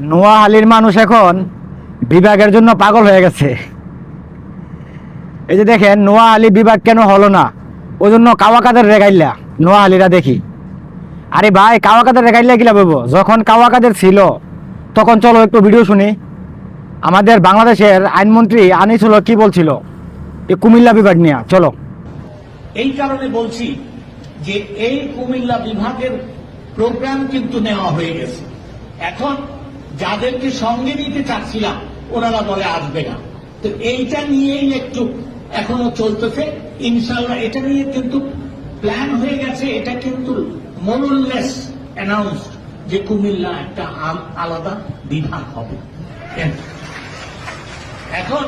নোয়াহালির মানুষ এখন বিভাগের জন্য পাগল হয়ে গেছে। এই যে দেখেন নোয়াহালি বিভাগ কেন হলো না? ওই জন্য কাওয়াকাদের রেগাইলা নোয়াহালিরা দেখি। আরে ভাই, কাওয়াকাদের রেগাইলা কিলা বলব যখন কাওয়াকাদের ছিল, তখন চলো একটু ভিডিও শুনি। আমাদের বাংলাদেশের আইনমন্ত্রী আনিসুল কি বলছিল? এই কুমিল্লা বিভাগ নিয়ে, চলো। এই কারণে বলছি যে এই কুমিল্লা বিভাগের প্রোগ্রাম কিন্তু নেওয়া হয়ে গেছে। এখন যাদেরকে সঙ্গে নিতে চাচ্ছিলাম, ওনারা বলে আসবে না। তো এইটা নিয়েই একটু এখনও চলতেছে। ইনশাল্লাহ এটা নিয়ে কিন্তু প্ল্যান হয়ে গেছে। এটা কিন্তু মোরলেস অ্যানাউন্সড যে কুমিল্লা একটা আল- আলাদা বিভাগ হবে। এখন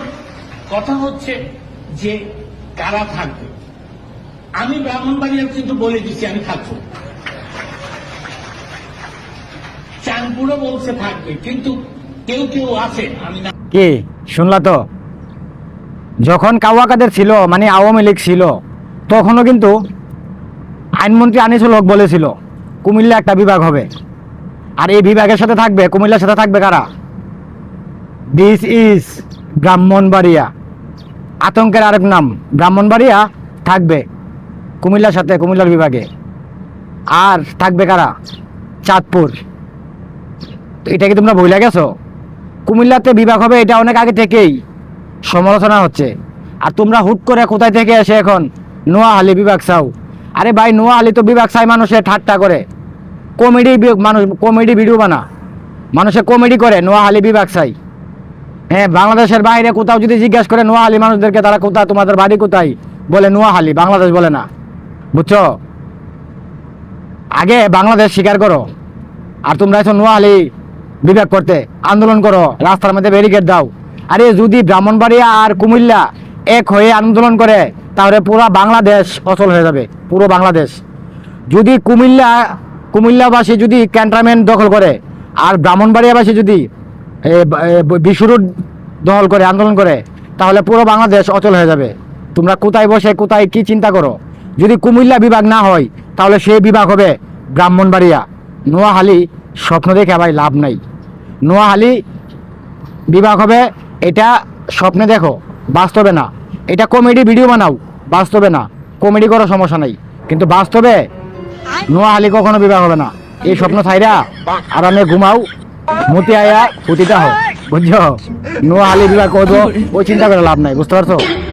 কথা হচ্ছে যে কারা থাকবে। আমি ব্রাহ্মণবাড়িয়া কিন্তু বলে দিচ্ছি, আমি থাকব। চাঁদপুরও বলছে থাকবে, কিন্তু কেউ কেউ আছে আমি কি? শুনলা তো? যখন কাওয়াকাদের ছিল মানে আওয়ামী লীগ ছিল, তখনও কিন্তু আইনমন্ত্রী আনিসুল হক বলেছিল, কুমিল্লা একটা বিভাগ হবে। আর এই বিভাগের সাথে থাকবে, কুমিল্লার সাথে থাকবে কারা? This is Brahmanbaria. আতঙ্কের আরেক নাম, ব্রাহ্মণবাড়িয়া থাকবে, কুমিল্লার সাথে, কুমিল্লার বিভাগে। আর থাকবে কারা? চাঁদপুর। তো এটা কি তোমরা ভুলে গেছো? কুমিল্লাতে বিভাগ হবে, এটা অনেক আগে থেকেই সমালোচনা হচ্ছে। আর তোমরা হুট করে কোথায় থেকে এসে এখন নোয়াহালি বিভাগ চাও? আরে ভাই নোয়াহালি তো বিভাগ চাই মানুষে ঠাট্টা করে। কমেডি মানুষ কমেডি ভিডিও বানা। মানুষে কমেডি করে নোয়াহালি বিভাগ চাই। হ্যাঁ বাংলাদেশের বাইরে কোথাও যদি জিজ্ঞাসা করে নোয়া নোয়াহালি মানুষদেরকে, তারা কোথায়, তোমাদের বাড়ি কোথায়? বলে নোয়াহালি বাংলাদেশ বলে না। বুঝছ? আগে বাংলাদেশ স্বীকার করো। আর তোমরা এখন নোয়াহালি বিভাগ করতে। আন্দোলন করো রাস্তার মধ্যে ব্যারিকেড দাও। আরে যদি ব্রাহ্মণবাড়িয়া আর কুমিল্লা এক হয়ে আন্দোলন করে তাহলে পুরো বাংলাদেশ অচল হয়ে যাবে পুরো বাংলাদেশ। যদি কুমিল্লা কুমিল্লাবাসী যদি ক্যান্টনমেন্ট দখল করে আর ব্রাহ্মণবাড়িয়াবাসী যদি এ, দখল করে আন্দোলন করে তাহলে পুরো বাংলাদেশ অচল হয়ে যাবে। তোমরা কোথায় বসে কোথায় কি চিন্তা করো? যদি কুমিল্লা বিভাগ না হয় তাহলে সেই বিভাগ হবে ব্রাহ্মণবাড়িয়া। নোয়াহালি স্বপ্ন দেখে ভাই লাভ নাই। নোয়াহালি বিভাগ হবে, এটা স্বপ্নে দেখো, বাস্তবে না। এটা কমেডি ভিডিও বানাও, বাস্তবে না। কমেডি করার সমস্যা নাই। কিন্তু বাস্তবে নোয়াহালি কখনো বিভাগ হবে না। এই স্বপ্ন ছাইরা আরামে ঘুমাও, মতি আয়া পুতিটা হোক বুঝছ? নোয়াহালি বিভাগ করব, ওই চিন্তা করে লাভ নাই, বুঝতে পারছ?